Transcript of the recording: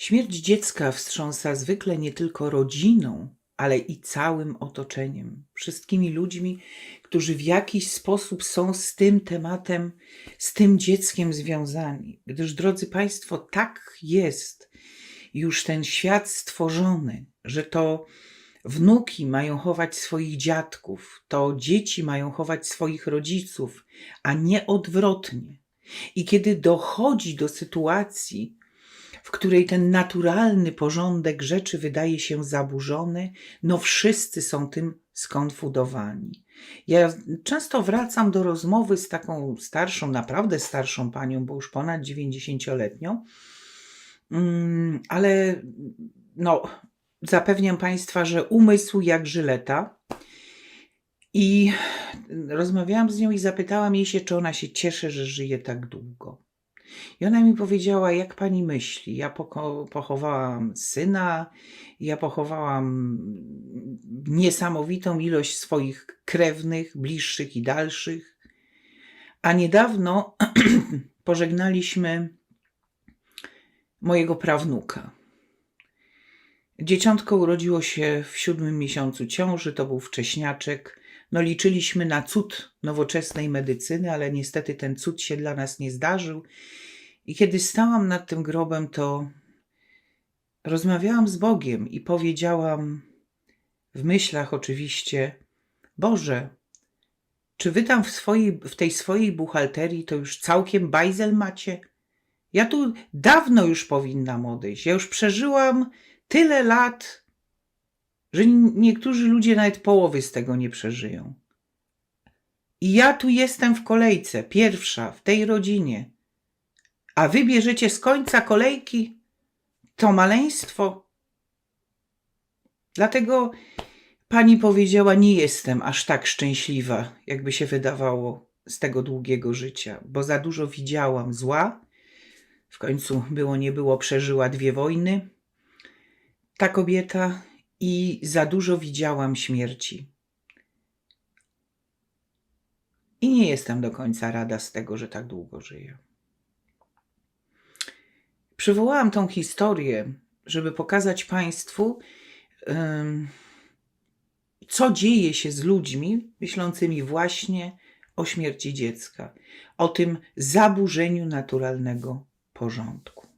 Śmierć dziecka wstrząsa zwykle nie tylko rodziną, ale i całym otoczeniem, wszystkimi ludźmi, którzy w jakiś sposób są z tym tematem, z tym dzieckiem związani. Gdyż, drodzy Państwo, tak jest już ten świat stworzony, że to wnuki mają chować swoich dziadków, to dzieci mają chować swoich rodziców, a nie odwrotnie. I kiedy dochodzi do sytuacji, w której ten naturalny porządek rzeczy wydaje się zaburzony, no wszyscy są tym skonfudowani. Ja często wracam do rozmowy z taką starszą, naprawdę starszą panią, bo już ponad 90-letnią, Mm, ale no, zapewniam Państwa, że umysł jak żyleta. I rozmawiałam z nią i zapytałam jej się, czy ona się cieszy, że żyje tak długo. I ona mi powiedziała, jak pani myśli? Ja pochowałam syna, ja pochowałam niesamowitą ilość swoich krewnych, bliższych i dalszych. A niedawno pożegnaliśmy mojego prawnuka. Dzieciątko urodziło się w siódmym miesiącu ciąży, to był wcześniaczek. No liczyliśmy na cud nowoczesnej medycyny, ale niestety ten cud się dla nas nie zdarzył. I kiedy stałam nad tym grobem, to rozmawiałam z Bogiem i powiedziałam w myślach oczywiście: Boże, czy wy tam w, swojej, w tej swojej buchalterii to już całkiem bajzel macie? Ja tu dawno już powinnam odejść. Ja już przeżyłam tyle lat, że niektórzy ludzie nawet połowy z tego nie przeżyją. I ja tu jestem w kolejce, pierwsza w tej rodzinie. A wy bierzecie z końca kolejki to maleństwo. Dlatego pani powiedziała: Nie jestem aż tak szczęśliwa, jakby się wydawało z tego długiego życia, bo za dużo widziałam zła. W końcu było nie było, przeżyła dwie wojny. Ta kobieta i za dużo widziałam śmierci. I nie jestem do końca rada z tego, że tak długo żyję. Przywołałam tą historię, żeby pokazać Państwu, co dzieje się z ludźmi myślącymi właśnie o śmierci dziecka, o tym zaburzeniu naturalnego porządku.